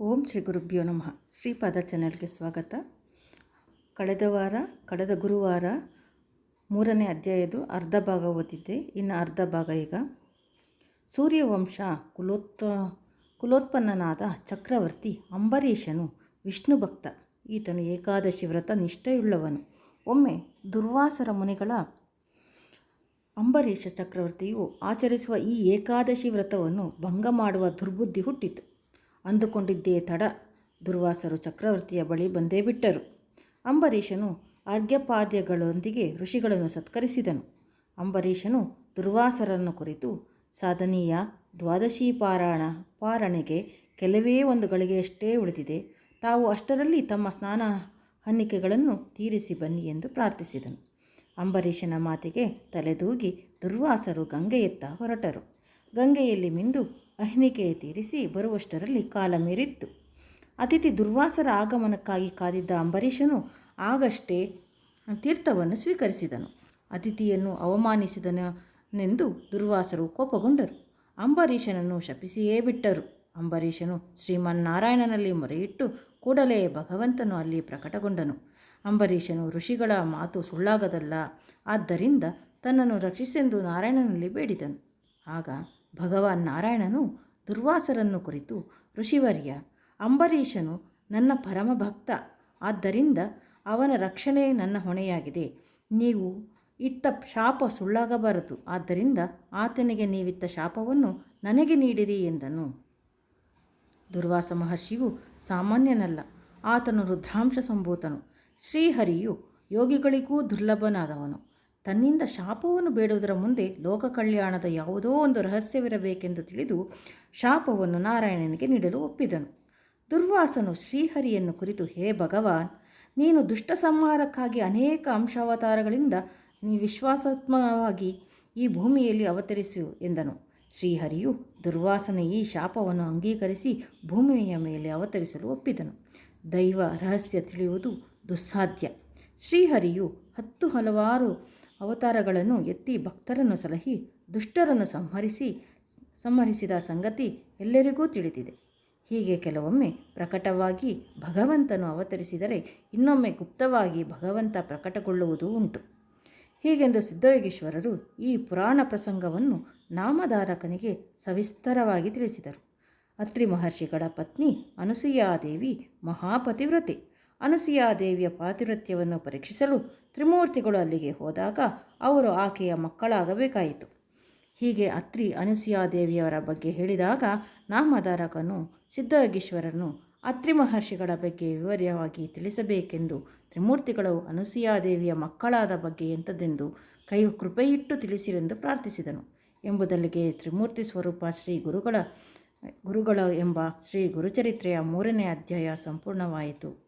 ಓಂ ಶ್ರೀ ಗುರುಭ್ಯೋ ನಮಃ. ಶ್ರೀಪಾದ ಚಾನೆಲ್ಗೆ ಸ್ವಾಗತ. ಕಳೆದ ವಾರ, ಕಳೆದ ಗುರುವಾರ ಮೂರನೇ ಅಧ್ಯಾಯದು ಅರ್ಧ ಭಾಗ ಓದಿದ್ದೆ. ಇನ್ನು ಅರ್ಧ ಭಾಗ ಈಗ. ಸೂರ್ಯವಂಶ ಕುಲೋತ್ ಕುಲೋತ್ಪನ್ನನಾದ ಚಕ್ರವರ್ತಿ ಅಂಬರೀಷನು ವಿಷ್ಣು ಭಕ್ತ. ಈತನು ಏಕಾದಶಿ ವ್ರತ ನಿಷ್ಠೆಯುಳ್ಳವನು. ಒಮ್ಮೆ ದುರ್ವಾಸರ ಮುನಿಗಳ ಅಂಬರೀಷ ಚಕ್ರವರ್ತಿಯು ಆಚರಿಸುವ ಈ ಏಕಾದಶಿ ವ್ರತವನ್ನು ಭಂಗ ಮಾಡುವ ದುರ್ಬುದ್ಧಿ ಹುಟ್ಟಿತು. ಅಂದುಕೊಂಡಿದ್ದೇ ತಡ. ದುರ್ವಾಸರು ಚಕ್ರವರ್ತಿಯ ಬಳಿ ಬಂದೇ ಬಿಟ್ಟರು. ಅಂಬರೀಷನು ಅರ್ಘ್ಯಪಾದ್ಯಗಳೊಂದಿಗೆ ಋಷಿಗಳನ್ನು ಸತ್ಕರಿಸಿದನು. ಅಂಬರೀಷನು ದುರ್ವಾಸರನ್ನು ಕುರಿತು, ಸಾಧನೀಯ ದ್ವಾದಶಿ ಪಾರಾಯಣ ಪಾರಣೆಗೆ ಕೆಲವೇ ಒಂದು ಗಳಿಗೆಯಷ್ಟೇ ಉಳಿದಿದೆ, ತಾವು ಅಷ್ಟರಲ್ಲಿ ತಮ್ಮ ಸ್ನಾನ ಹನ್ನಿಕೆಗಳನ್ನು ತೀರಿಸಿ ಬನ್ನಿ ಎಂದು ಪ್ರಾರ್ಥಿಸಿದನು. ಅಂಬರೀಷನ ಮಾತಿಗೆ ತಲೆದೂಗಿ ದುರ್ವಾಸರು ಗಂಗೆಯತ್ತ ಹೊರಟರು. ಗಂಗೆಯಲ್ಲಿ ಮಿಂದು ಅಹ್ನಿಕೆ ತೀರಿಸಿ ಬರುವಷ್ಟರಲ್ಲಿ ಕಾಲ ಮೀರಿತ್ತು. ಅತಿಥಿ ದುರ್ವಾಸರ ಆಗಮನಕ್ಕಾಗಿ ಕಾದಿದ್ದ ಅಂಬರೀಷನು ಆಗಷ್ಟೇ ತೀರ್ಥವನ್ನು ಸ್ವೀಕರಿಸಿದನು. ಅತಿಥಿಯನ್ನು ಅವಮಾನಿಸಿದನೆಂದು ದುರ್ವಾಸರು ಕೋಪಗೊಂಡರು. ಅಂಬರೀಷನನ್ನು ಶಪಿಸಿಯೇ ಬಿಟ್ಟರು. ಅಂಬರೀಷನು ಶ್ರೀಮನ್ನಾರಾಯಣನಲ್ಲಿ ಮೊರೆಯಿಟ್ಟು ಕೂಡಲೇ ಭಗವಂತನು ಅಲ್ಲಿ ಪ್ರಕಟಗೊಂಡನು. ಅಂಬರೀಷನು ಋಷಿಗಳ ಮಾತು ಸುಳ್ಳಾಗದಲ್ಲ, ಆದ್ದರಿಂದ ತನ್ನನ್ನು ರಕ್ಷಿಸೆಂದು ನಾರಾಯಣನಲ್ಲಿ ಬೇಡಿದನು. ಆಗ ಭಗವಾನ್ ನಾರಾಯಣನು ದುರ್ವಾಸರನ್ನು ಕುರಿತು ಋಷಿವರ್ಯ, ಅಂಬರೀಷನು ನನ್ನ ಪರಮ ಭಕ್ತ ಆದ್ದರಿಂದ ಅವನ ರಕ್ಷಣೆ ನನ್ನ ಹೊಣೆಯಾಗಿದೆ. ನೀವು ಇತ್ತ ಶಾಪ ಸುಳ್ಳಾಗಬಾರದು ಆದ್ದರಿಂದ ಆತನಿಗೆ ನೀವಿತ್ತ ಶಾಪವನ್ನು ನನಗೆ ನೀಡಿರಿ ಎಂದನು. ದುರ್ವಾಸ ಮಹರ್ಷಿಯು ಸಾಮಾನ್ಯನಲ್ಲ, ಆತನು ರುದ್ರಾಂಶ ಸಂಭೂತನು. ಶ್ರೀಹರಿಯು ಯೋಗಿಗಳಿಗೂ ದುರ್ಲಭನಾದವನು. ತನ್ನಿಂದ ಶಾಪವನ್ನು ಬೇಡುವುದರ ಮುಂದೆ ಲೋಕ ಕಲ್ಯಾಣದ ಯಾವುದೋ ಒಂದು ರಹಸ್ಯವಿರಬೇಕೆಂದು ತಿಳಿದು ಶಾಪವನ್ನು ನಾರಾಯಣನಿಗೆ ನೀಡಲು ಒಪ್ಪಿದನು. ದುರ್ವಾಸನು ಶ್ರೀಹರಿಯನ್ನು ಕುರಿತು, ಹೇ ಭಗವಾನ್, ನೀನು ದುಷ್ಟ ಸಂಹಾರಕ್ಕಾಗಿ ಅನೇಕ ಅಂಶಾವತಾರಗಳಿಂದ ನೀ ವಿಶ್ವಾಸಾತ್ಮಕವಾಗಿ ಈ ಭೂಮಿಯಲ್ಲಿ ಅವತರಿಸು ಎಂದನು. ಶ್ರೀಹರಿಯು ದುರ್ವಾಸನ ಈ ಶಾಪವನ್ನು ಅಂಗೀಕರಿಸಿ ಭೂಮಿಯ ಮೇಲೆ ಅವತರಿಸಲು ಒಪ್ಪಿದನು. ದೈವ ರಹಸ್ಯ ತಿಳಿಯುವುದು ದುಸ್ಸಾಧ್ಯ. ಶ್ರೀಹರಿಯು ಹತ್ತು ಹಲವಾರು ಅವತಾರಗಳನ್ನು ಎತ್ತಿ ಭಕ್ತರನ್ನು ಸಲಹಿ, ದುಷ್ಟರನ್ನು ಸಂಹರಿಸಿ, ಸಂಹರಿಸಿದ ಸಂಗತಿ ಎಲ್ಲರಿಗೂ ತಿಳಿದಿದೆ. ಹೀಗೆ ಕೆಲವೊಮ್ಮೆ ಪ್ರಕಟವಾಗಿ ಭಗವಂತನು ಅವತರಿಸಿದರೆ ಇನ್ನೊಮ್ಮೆ ಗುಪ್ತವಾಗಿ ಭಗವಂತ ಪ್ರಕಟಗೊಳ್ಳುವುದೂ ಉಂಟು. ಹೀಗೆಂದು ಸಿದ್ಧಯೋಗೇಶ್ವರರು ಈ ಪುರಾಣ ಪ್ರಸಂಗವನ್ನು ನಾಮಧಾರಕನಿಗೆ ಸವಿಸ್ತರವಾಗಿ ತಿಳಿಸಿದರು. ಅತ್ರಿ ಮಹರ್ಷಿಗಳ ಪತ್ನಿ ಅನಸೂಯಾದೇವಿ ಮಹಾಪತಿವ್ರತೆ. ಅನಸೂಯಾದೇವಿಯ ಪಾತಿವೃತ್ಯವನ್ನು ಪರೀಕ್ಷಿಸಲು ತ್ರಿಮೂರ್ತಿಗಳು ಅಲ್ಲಿಗೆ ಹೋದಾಗ ಅವರು ಆಕೆಯ ಮಕ್ಕಳಾಗಬೇಕಾಯಿತು. ಹೀಗೆ ಅತ್ರಿ ಅನಸೂಯಾದೇವಿಯವರ ಬಗ್ಗೆ ಹೇಳಿದಾಗ ನಾಮಧಾರಕನು ಸಿದ್ಧಯೋಗೀಶ್ವರನು ಅತ್ರಿ ಮಹರ್ಷಿಗಳ ಬಗ್ಗೆ ವಿವರವಾಗಿ ತಿಳಿಸಬೇಕೆಂದು ತ್ರಿಮೂರ್ತಿಗಳು ಅನಸೂಯಾದೇವಿಯ ಮಕ್ಕಳಾದ ಬಗ್ಗೆ ಎಂಥದ್ದೆಂದು ಕೈ ಕೃಪೆಯಿಟ್ಟು ತಿಳಿಸಿರೆಂದು ಪ್ರಾರ್ಥಿಸಿದನು. ಎಂಬುದಲ್ಲಿಗೆ ತ್ರಿಮೂರ್ತಿ ಸ್ವರೂಪ ಶ್ರೀ ಗುರುಗಳ ಗುರುಗಳ ಎಂಬ ಶ್ರೀ ಗುರುಚರಿತ್ರೆಯ ಮೂರನೇ ಅಧ್ಯಾಯ ಸಂಪೂರ್ಣವಾಯಿತು.